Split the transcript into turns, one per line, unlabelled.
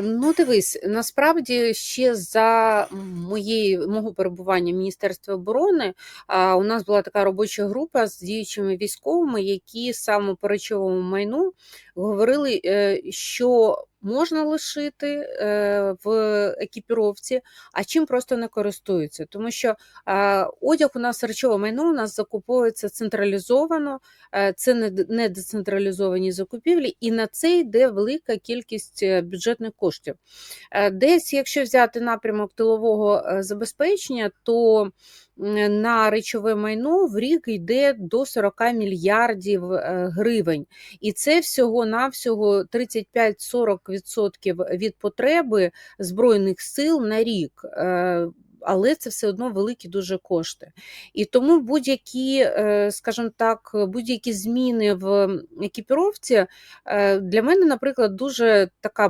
Е, Ну, дивись, насправді ще за моєї, мого перебування в Міністерстві оборони у нас була така робоча група з діючими військовими, які саме по речовому майну говорили, е, що можна лишити е, в екіпіровці, а чим просто не користуються. Тому що одяг у нас речове майно у нас закуповується централізовано, е, це не децентралізовані закупівлі, і на це йде велика кількість е, бюджетних коштів. Е, Десь, якщо взяти напрямок тилового е, забезпечення, то на речове майно в рік йде до 40 мільярдів е, гривень. І це всього-навсього 35-40% від потреби Збройних сил на рік. Е, Але це все одно великі дуже кошти. І тому будь-які, е, скажімо так, будь-які зміни в екіпіровці е, для мене, наприклад, дуже така